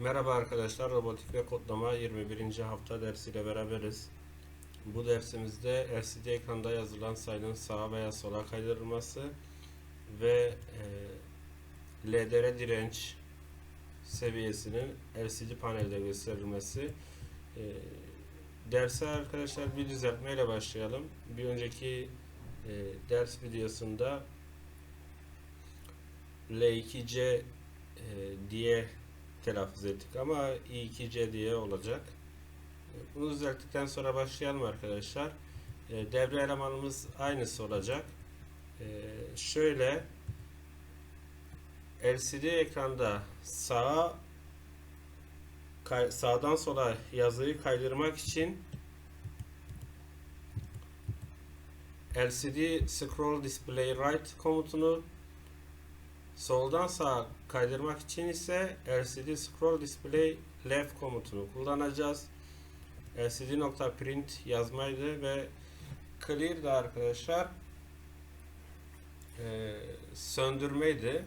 Merhaba arkadaşlar, robotik ve kodlama 21. hafta dersiyle beraberiz. Bu dersimizde LCD ekranda yazılan sayının sağa veya sola kaydırılması ve e, LDR direnç seviyesinin LCD panelde gösterilmesi. E, derse arkadaşlar bir düzeltmeyle başlayalım. Bir önceki e, ders videosunda L2C e, diye telaffuz ettik ama i2C diye olacak. Bunu düzelttikten sonra başlayalım arkadaşlar. E, Devre elemanımız aynısı olacak. E, Şöyle LCD ekranda sağa sağdan sola yazıyı kaydırmak için LCD Scroll Display Right komutunu Soldan sağa kaydırmak için ise LCD Scroll Display Left komutunu kullanacağız. LCD.print yazmaydı ve clear da arkadaşlar e, söndürmeydi.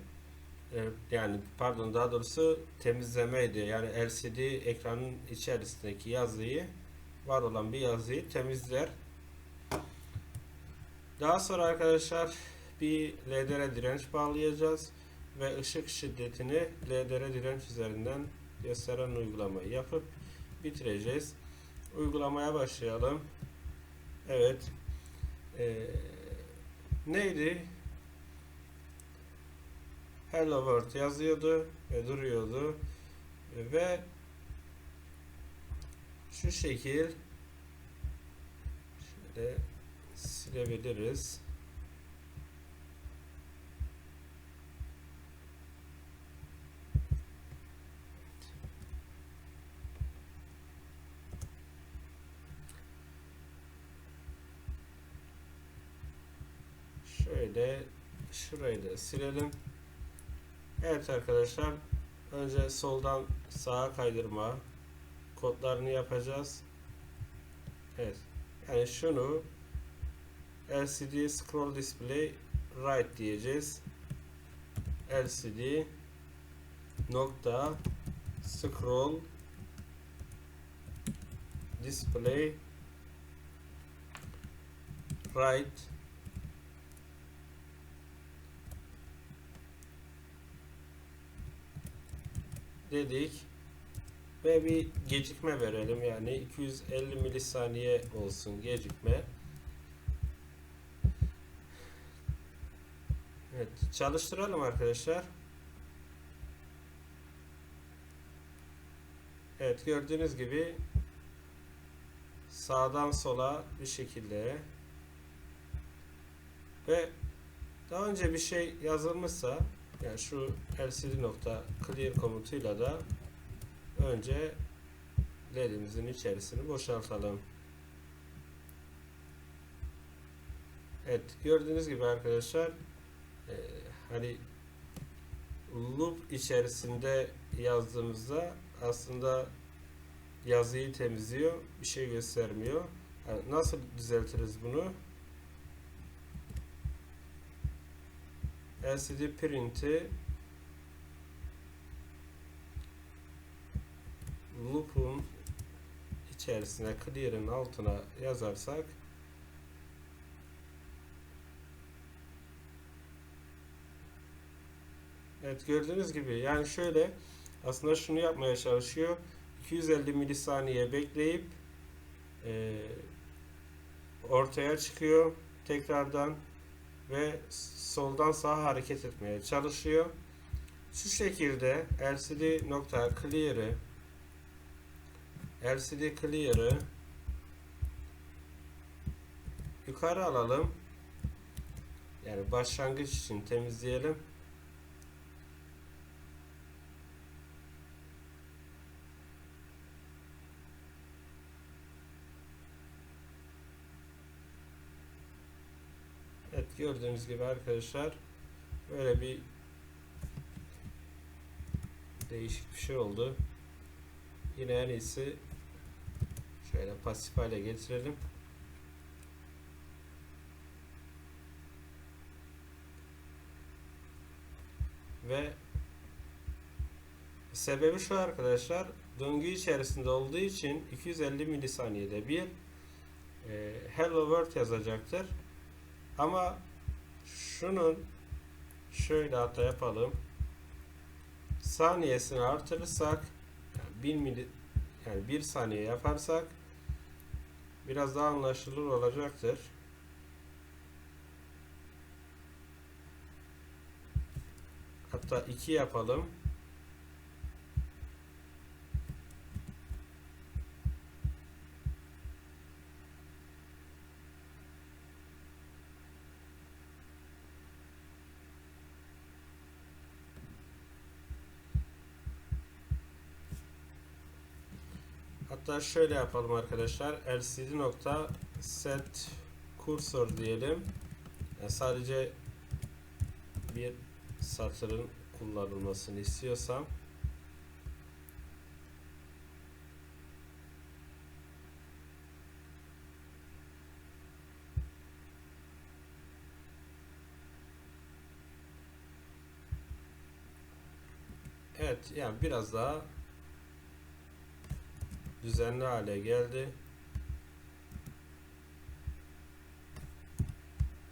E, yani pardon daha doğrusu temizlemeydi. Yani LCD ekranın içerisindeki yazıyı var olan bir yazıyı temizler. Daha sonra arkadaşlar bir LDR direnç bağlayacağız ve ışık şiddetini LDR direnç üzerinden gösteren uygulamayı yapıp bitireceğiz. Uygulamaya başlayalım. Evet. Ee, neydi? Hello World yazıyordu ve duruyordu ve şu şekil şöyle silebiliriz. Şöyle şurayı da silelim. Evet arkadaşlar önce soldan sağa kaydırma kodlarını yapacağız. Evet. Yani şunu LCD scroll display right diyeceğiz. LCD nokta scroll display right dedik ve bir gecikme verelim yani 250 milisaniye olsun gecikme. Evet çalıştıralım arkadaşlar. Evet gördüğünüz gibi sağdan sola bir şekilde ve daha önce bir şey yazılmışsa yani şu lcd nokta clear komutuyla da önce ledimizin içerisini boşaltalım. Evet gördüğünüz gibi arkadaşlar e, hani loop içerisinde yazdığımızda aslında yazıyı temizliyor bir şey göstermiyor. Yani nasıl düzeltiriz bunu? LCD print'i loop'un içerisine clear'ın altına yazarsak Evet gördüğünüz gibi yani şöyle aslında şunu yapmaya çalışıyor. 250 milisaniye bekleyip e, ortaya çıkıyor tekrardan ve soldan sağa hareket etmeye çalışıyor. Şu şekilde LCD nokta clear'ı LCD clear'ı yukarı alalım. Yani başlangıç için temizleyelim. Gördüğünüz gibi arkadaşlar böyle bir değişik bir şey oldu. Yine en iyisi şöyle pasif hale getirelim. Ve Sebebi şu arkadaşlar. Döngü içerisinde olduğu için 250 milisaniyede bir hello world yazacaktır. Ama şunun şöyle hata yapalım. Saniyesini artırırsak yani 1 mili yani 1 saniye yaparsak biraz daha anlaşılır olacaktır. Hatta 2 yapalım. Hatta şöyle yapalım arkadaşlar. LCD nokta set cursor diyelim. Yani sadece bir satırın kullanılmasını istiyorsam Evet yani biraz daha düzenli hale geldi.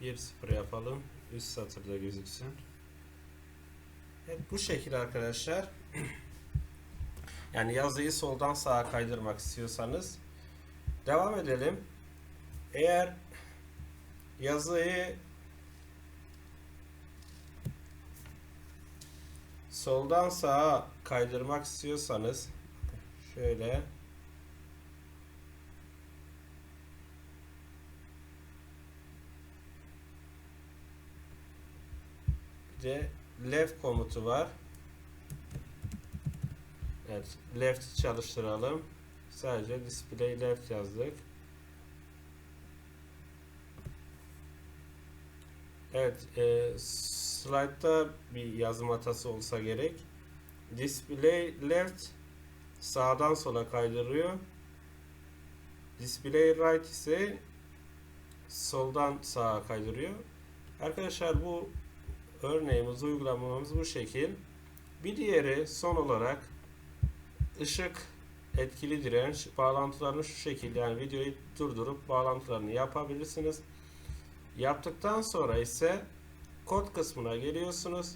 1-0 yapalım. Üst satırda gözüksün. Evet bu şekilde arkadaşlar. yani yazıyı soldan sağa kaydırmak istiyorsanız devam edelim. Eğer yazıyı soldan sağa kaydırmak istiyorsanız şöyle de left komutu var. Evet, left çalıştıralım. Sadece display left yazdık. Evet, e, slide'da bir yazım hatası olsa gerek. Display left sağdan sola kaydırıyor. Display right ise soldan sağa kaydırıyor. Arkadaşlar bu örneğimiz, uygulamamız bu şekil. Bir diğeri son olarak ışık etkili direnç bağlantılarını şu şekilde yani videoyu durdurup bağlantılarını yapabilirsiniz. Yaptıktan sonra ise kod kısmına geliyorsunuz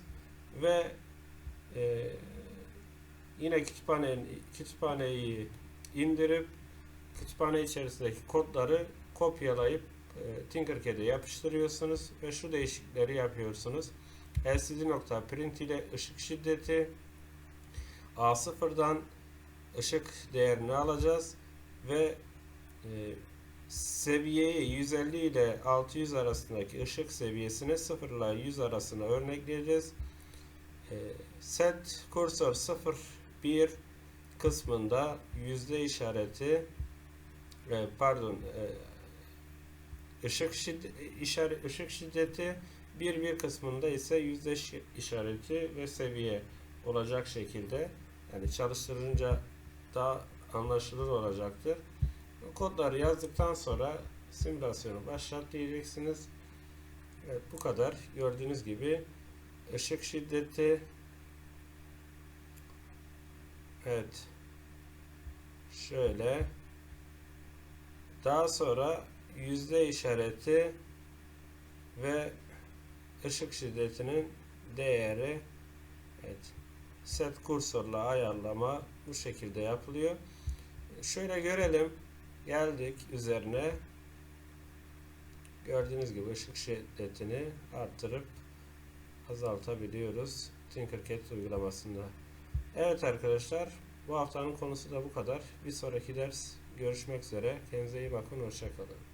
ve e, yine kütüphane, kütüphaneyi indirip kütüphane içerisindeki kodları kopyalayıp Tinkercad'e yapıştırıyorsunuz ve şu değişiklikleri yapıyorsunuz. LCD nokta print ile ışık şiddeti A0'dan ışık değerini alacağız ve e, seviyeyi 150 ile 600 arasındaki ışık seviyesini 0 ile 100 arasına örnekleyeceğiz. E, set cursor 0 1 kısmında yüzde işareti e, pardon e, şiddeti, işaret, ışık şiddeti bir bir kısmında ise yüzde işareti ve seviye olacak şekilde yani çalıştırınca daha anlaşılır olacaktır. Kodları yazdıktan sonra simülasyonu başlat diyeceksiniz. Evet bu kadar. Gördüğünüz gibi ışık şiddeti Evet. Şöyle daha sonra yüzde işareti ve ışık şiddetinin değeri evet set kursorla ayarlama bu şekilde yapılıyor. Şöyle görelim. Geldik üzerine. Gördüğünüz gibi ışık şiddetini arttırıp azaltabiliyoruz. Tinkercad uygulamasında. Evet arkadaşlar bu haftanın konusu da bu kadar. Bir sonraki ders görüşmek üzere. Kendinize iyi bakın. Hoşçakalın.